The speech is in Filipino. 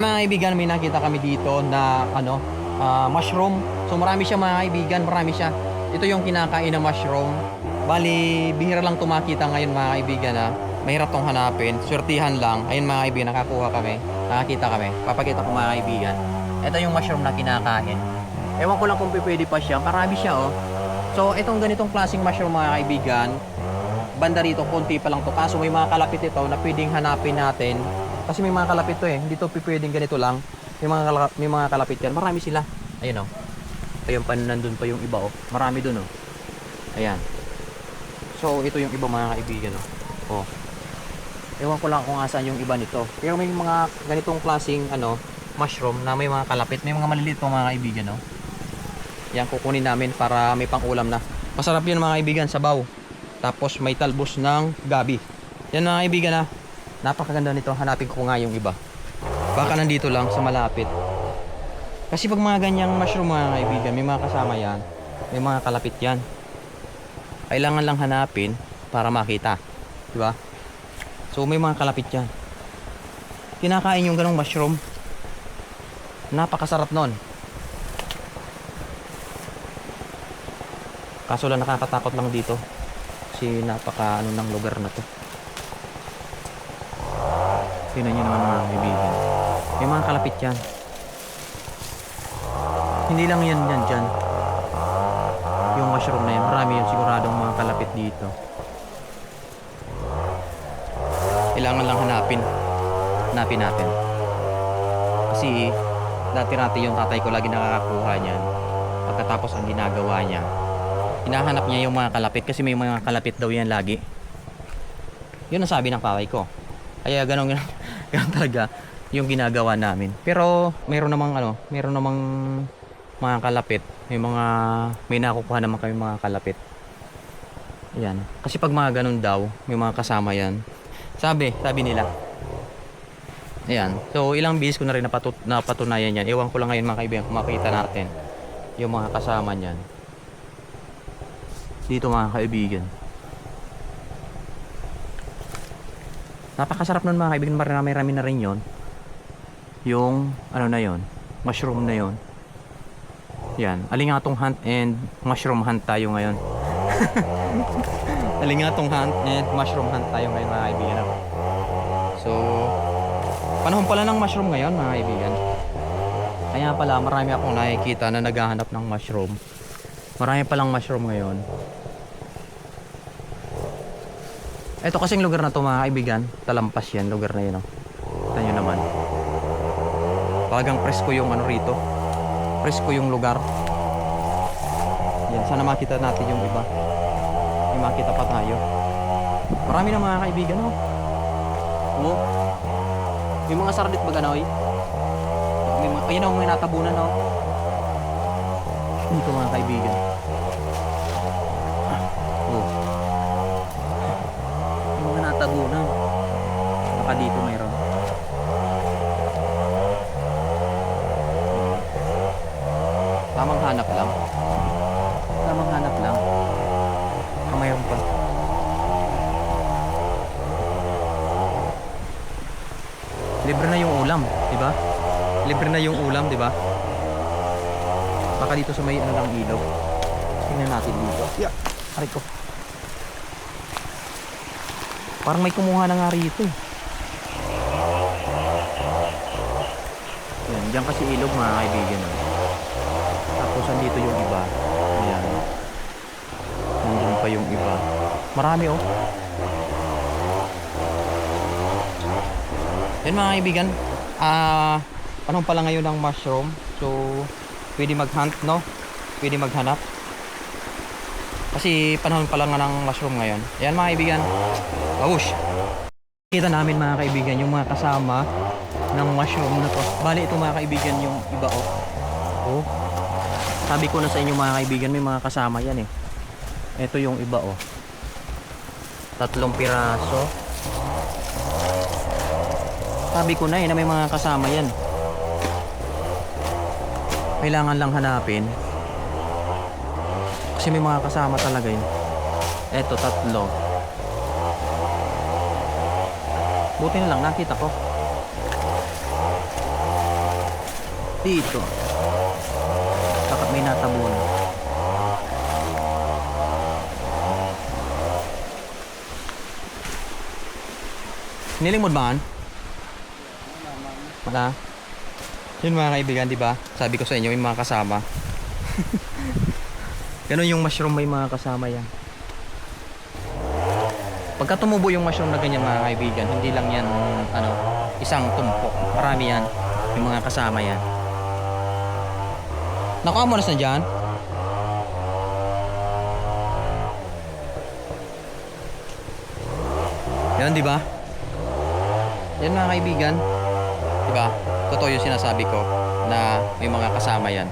Mga kaibigan, may nakita kami dito na ano, ah, mushroom. So marami siya mga kaibigan, marami siya. Ito yung kinakain na mushroom. Bali, bihira lang tumakita ngayon mga kaibigan ha. Mahirap tong hanapin. Swertihan lang. Ayun mga kaibigan, nakakuha kami. Nakakita kami. Papakita ko mga kaibigan. Ito yung mushroom na kinakain. Ewan ko lang kung pwede pa siya. Marami siya oh. So itong ganitong klaseng mushroom mga kaibigan, banda rito, konti pa lang to. Kaso may mga kalapit ito na pwedeng hanapin natin. Kasi may mga kalapit to eh. Hindi to pwedeng ganito lang. May mga, kala- may mga kalapit yan. Marami sila. Ayun oh. Ayun pa, nandun pa yung iba oh. Marami dun oh. Ayan. So ito yung iba mga kaibigan oh. Oh. Ewan ko lang kung asan yung iba nito. Pero may mga ganitong klaseng ano, mushroom na may mga kalapit. May mga maliliit pa mga kaibigan oh. Yan kukunin namin para may pang-ulam na. Masarap yun mga kaibigan, sabaw. Tapos may talbos ng gabi. Yan mga kaibigan na. Napakaganda nito. Hanapin ko nga yung iba. Baka nandito lang sa malapit. Kasi pag mga ganyang mushroom mga kaibigan, may mga kasama yan. May mga kalapit yan. Kailangan lang hanapin para makita. Di ba? So may mga kalapit yan. Kinakain yung ganong mushroom. Napakasarap nun. Kaso lang nakakatakot lang dito. Kasi napaka ano ng lugar na to. Tingnan nyo naman mga kaibigan. May mga kalapit yan. Hindi lang yan yan dyan. Yung mushroom na yan. Marami yun siguradong mga kalapit dito. Kailangan lang hanapin. Hanapin natin. Kasi dati-dati yung tatay ko lagi nakakakuha niyan. Pagkatapos ang ginagawa niya, hinahanap niya yung mga kalapit kasi may mga kalapit daw yan lagi. Yun ang sabi ng paway ko. Kaya ganun, ganun talaga yung ginagawa namin. Pero mayroon namang ano, mayroon namang mga kalapit. May mga may nakukuha naman kami mga kalapit. Yan. Kasi pag mga ganun daw, may mga kasama yan. Sabi, sabi nila. Ayan. So, ilang beses ko na rin napatut napatunayan yan. Ewan ko lang ngayon mga kaibigan kung makita natin yung mga kasama niyan. Dito mga kaibigan. Napakasarap nun mga kaibigan. Marami-rami na rin yon. Yung, ano na yon mushroom na yon. Yan. Alingatong hunt and mushroom hunt tayo ngayon. Alingatong hunt and mushroom hunt tayo ngayon mga kaibigan. So, panahon pala ng mushroom ngayon mga kaibigan. Kaya pala marami akong nakikita na naghahanap ng mushroom. Marami palang mushroom ngayon. Ito kasing lugar na to mga kaibigan, talampas yan, lugar na yun. Oh. Kita nyo naman. Bagang presko yung ano rito. Presko yung lugar. Yan, sana makita natin yung iba. May makita pa tayo. Marami na mga kaibigan, oh. Oh. May mga sardit ba ganoy? Ayun oh, may natabunan, oh. Dito mga kaibigan. Natabunan. Baka dito mayroon. Tamang hanap lang. Tamang hanap lang. Mayroon pa. Libre na yung ulam, di ba? Libre na yung ulam, di ba? Baka dito sa may ano ng ilog. Tingnan natin dito. Yeah. Aray ko. Parang may kumuha na nga rito. eh. Yan, diyan kasi ilog mga kaibigan. Tapos andito yung iba. Ayan. Nandun pa yung iba. Marami oh. Yan mga kaibigan. Ah, anong pala ngayon ng mushroom? So, pwede mag-hunt, no? Pwede maghanap. Kasi panahon pa lang nga ng mushroom ngayon. Yan mga kaibigan. Babush! Kita namin mga kaibigan yung mga kasama ng mushroom na to. Bali ito mga kaibigan yung iba oh. Oh. Sabi ko na sa inyo mga kaibigan may mga kasama yan eh. Ito yung iba oh. Tatlong piraso. Sabi ko na eh na may mga kasama yan. Kailangan lang hanapin. Kasi may mga kasama talaga yun. Eto, tatlo. Buti na lang, nakita ko. Dito. Bakit may natabon? Niling mo ba? Wala. Yun mga kaibigan, di ba? Sabi ko sa inyo, yung mga kasama. Ganun yung mushroom, may mga kasama yan. Pagka tumubo yung mushroom na ganyan mga kaibigan, hindi lang yan ano, isang tumpok. Marami yan. Yung mga kasama yan. Nakuha mo na sa dyan? Yan, di ba? Yan mga kaibigan. Di ba? Totoo yung sinasabi ko na may mga kasama yan.